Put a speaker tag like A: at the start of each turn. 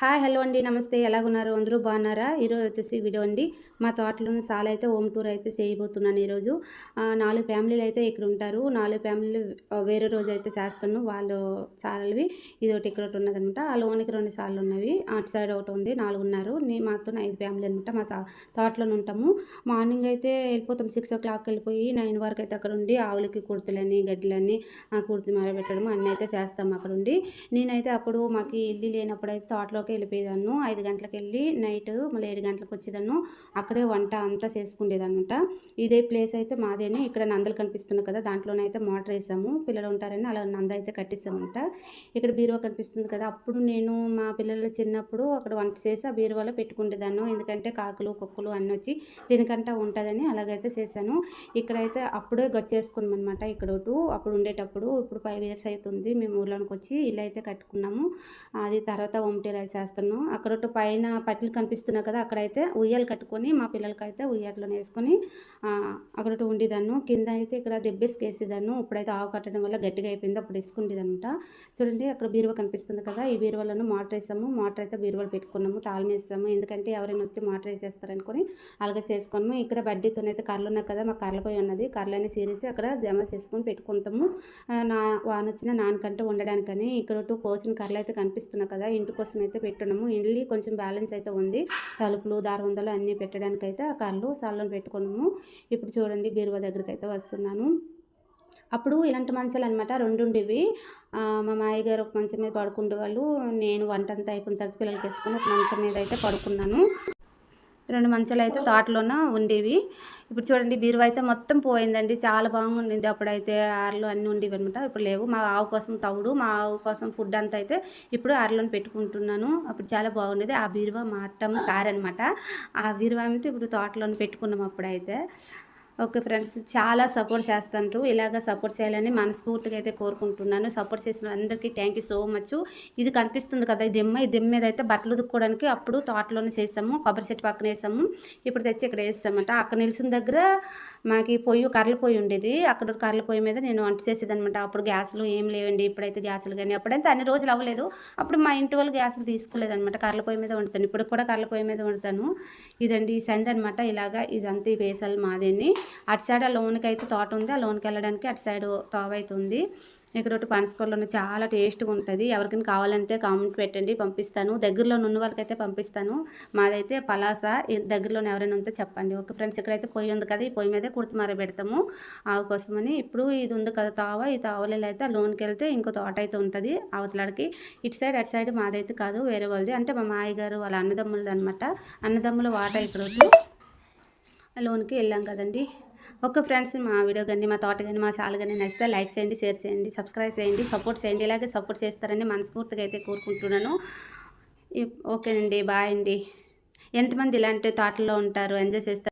A: Hi hello అండి. నమస్తే. ఎలాగున్నారు? అందరూ బాగున్నారా? ఈరోజు వచ్చేసి వీడియో అండి. మా తోటలోని సాల్ అయితే హోమ్ టూర్ అయితే చేయబోతున్నాను ఈరోజు. నాలుగు ఫ్యామిలీలు అయితే ఇక్కడ ఉంటారు. నాలుగు ఫ్యామిలీలు వేరే రోజు అయితే చేస్తాను వాళ్ళు సాలవి ఇది ఒకటి ఇక్కడ ఒకటి ఉన్నదనమాట. ఆ లోనికి రెండు సార్లు ఉన్నవి. అటు సైడ్ ఒకటి ఉంది. నాలుగు ఉన్నారు. నేను మాతో ఐదు ఫ్యామిలీ అనమాట. మా తోటలోనే ఉంటాము. మార్నింగ్ అయితే వెళ్ళిపోతాం. సిక్స్ ఓ క్లాక్ వెళ్ళిపోయి నైన్ వరకు అయితే అక్కడ ఉండి ఆవులకి కుర్తులని గడ్డలని ఆ కుర్తి పెట్టడం అన్నీ అయితే చేస్తాం అక్కడ ఉండి. నేనైతే అప్పుడు మాకు ఇల్లు లేనప్పుడు అయితే తోటలో తోటలోకి వెళ్ళిపోయేదాన్ని ఐదు గంటలకు వెళ్ళి నైట్ మళ్ళీ ఏడు గంటలకు వచ్చేదాన్ని అక్కడే వంట అంతా చేసుకునేదన్నమాట ఇదే ప్లేస్ అయితే మాదేని ఇక్కడ నందలు కనిపిస్తున్నాయి కదా దాంట్లోనైతే మోటార్ వేసాము. పిల్లలు ఉంటారని అలా నంద అయితే కట్టిస్తామంట ఇక్కడ బీరువా కనిపిస్తుంది కదా అప్పుడు నేను మా పిల్లలు చిన్నప్పుడు అక్కడ వంట చేసి ఆ బీరువాలో పెట్టుకునేదాన్ని ఎందుకంటే కాకులు కుక్కలు అన్నీ వచ్చి దీనికంటే ఉంటుందని అలాగైతే చేశాను. ఇక్కడైతే అప్పుడే గచ్చేసుకున్నాం అనమాట ఇక్కడ ఒకటి అప్పుడు ఉండేటప్పుడు ఇప్పుడు ఫైవ్ ఇయర్స్ అవుతుంది మేము ఊర్లోనికి వచ్చి ఇల్లు అయితే కట్టుకున్నాము. అది తర్వాత ఒంటి రైస్ చేస్తున్నాం అక్కడ పైన పట్లు కనిపిస్తున్నాయి కదా అక్కడైతే ఉయ్యాలు కట్టుకొని మా పిల్లలకైతే ఉయ్యాట్లో వేసుకొని ఆ, అక్కడ కింద అయితే ఇక్కడ దెబ్బేసుకు ఇప్పుడైతే ఆవు కట్టడం వల్ల గట్టిగా అయిపోయింది. అప్పుడు వేసుకుండేదనమాట చూడండి అక్కడ బీరువా కనిపిస్తుంది కదా ఈ బీరువలను మోటార్ వేసాము. మోటార్ అయితే బీరువలు పెట్టుకున్నాము తాళం వేసాము. ఎందుకంటే ఎవరైనా వచ్చి మోటార్ వేసేస్తారనుకొని అలాగే చేసుకున్నాము ఇక్కడ బడ్డీతోనైతే కర్రలు ఉన్నాయి కదా మా కర్రలపై పోయి ఉన్నది. కర్రలని సీరేసి అక్కడ జమ చేసుకొని పెట్టుకుంటాము. నా వాన వచ్చిన నాన్నకంటే ఉండడానికని ఇక్కడ కోసిన కర్రలు అయితే కనిపిస్తున్నాయి కదా ఇంటి కోసం అయితే పెట్టున్నాము ఇల్లు కొంచెం బ్యాలెన్స్ అయితే ఉంది. తలుపులు దారవందలు అన్నీ పెట్టడానికి అయితే ఆ కర్రలు సాల్లో పెట్టుకున్నాము. ఇప్పుడు చూడండి బీరువా దగ్గరికి అయితే వస్తున్నాను. అప్పుడు ఇలాంటి మంచాలు అనమాట రెండు ఉండేవి. మా మాయ గారు ఒక మంచం మీద పడుకుండే వాళ్ళు నేను వంట అంతా అయిపోయిన తర్వాత పిల్లలకి వేసుకుని ఒక మంచం మీద అయితే పడుకున్నాను. రెండు మంచాలు అయితే తోటలోన ఉండేవి. ఇప్పుడు చూడండి బీరువా అయితే మొత్తం పోయిందండి. చాలా బాగుండింది అప్పుడైతే. ఆరులో అన్నీ ఉండేవి అనమాట ఇప్పుడు లేవు. మా ఆవు కోసం తవుడు మా ఆవు కోసం ఫుడ్ అంతా అయితే ఇప్పుడు ఆరులోని పెట్టుకుంటున్నాను. అప్పుడు చాలా బాగుండేది. ఆ బీరువా మా అత్తమ్మ సార్ అనమాట ఆ బీరువా అయితే ఇప్పుడు తోటలోని పెట్టుకున్నాం అప్పుడైతే. ఓకే ఫ్రెండ్స్ చాలా సపోర్ట్ చేస్తుంటారు ఇలాగ సపోర్ట్ చేయాలని మనస్ఫూర్తిగా అయితే కోరుకుంటున్నాను. సపోర్ట్ చేసిన అందరికీ థ్యాంక్ యూ సో మచ్ ఇది కనిపిస్తుంది కదా ఈ దిమ్మ. ఈ దిమ్మ మీద అయితే బట్టలు ఉతుక్కోవడానికి అప్పుడు తోటలోనే చేసాము కొబ్బరి చెట్టు పక్కన వేసాము ఇప్పుడు తెచ్చి ఇక్కడ వేసామంట అక్కడ నిలిచిన దగ్గర మాకు పొయ్యి కర్రల పొయ్యి ఉండేది. అక్కడ కర్రల పొయ్యి మీద నేను వంట చేసేదనమాట అప్పుడు గ్యాసులు ఏం లేవండి ఇప్పుడైతే గ్యాసులు కానీ అప్పుడైతే అన్ని రోజులు అవ్వలేదు. అప్పుడు మా ఇంటి వాళ్ళు గ్యాసులు తీసుకోలేదనమాట కర్రల పొయ్యి మీద వండుతాను. ఇప్పుడు కూడా కర్రల పొయ్యి మీద వండుతాను. ఇదండి ఈ సంది అనమాట ఇలాగా ఇదంతా ఈ వేసాలు మాదేని అటు సైడ్ ఆ లోన్కి అయితే తోట ఉంది. ఆ లోన్కి వెళ్ళడానికి అటు సైడ్ తోవ ఇక్కడ ఒకటి పనసపళ్ళు ఉన్నాయి. చాలా టేస్ట్గా ఉంటుంది. ఎవరికైనా కావాలంటే కామెంట్ పెట్టండి పంపిస్తాను. దగ్గరలో ఉన్న వాళ్ళకైతే పంపిస్తాను. మాదైతే పలాస. దగ్గరలో దగ్గరలోనే ఎవరైనా ఉంటే చెప్పండి. ఓకే ఫ్రెండ్స్ ఇక్కడైతే పొయ్యి ఉంది కదా ఈ పొయ్యి మీదే కుర్తిమార పెడతాము. ఆవు కోసమని. ఇప్పుడు ఇది ఉంది కదా తావ. ఈ తావలలో అయితే లోన్కి వెళ్తే ఇంకో తోట అయితే ఉంటుంది అవతలాడికి. ఇటు సైడ్ అటు సైడ్ మాదైతే కాదు వేరే వాళ్ళది. అంటే మా మాయ గారు వాళ్ళ అన్నదమ్ములది అనమాట అన్నదమ్ముల వాట ఇక్కడ లోన్కి వెళ్ళాం కదండి. ఓకే ఫ్రెండ్స్ మా వీడియో కానీ మా తోట కానీ మా చాలు కానీ నచ్చితే లైక్ చేయండి షేర్ చేయండి సబ్స్క్రైబ్ చేయండి సపోర్ట్ చేయండి. ఇలాగే సపోర్ట్ చేస్తారని మనస్ఫూర్తిగా అయితే కోరుకుంటున్నాను. ఓకేనండి బాయ్ అండి. ఎంతమంది ఇలాంటి తోటలో ఉంటారు ఎంజాయ్ చేస్తారు?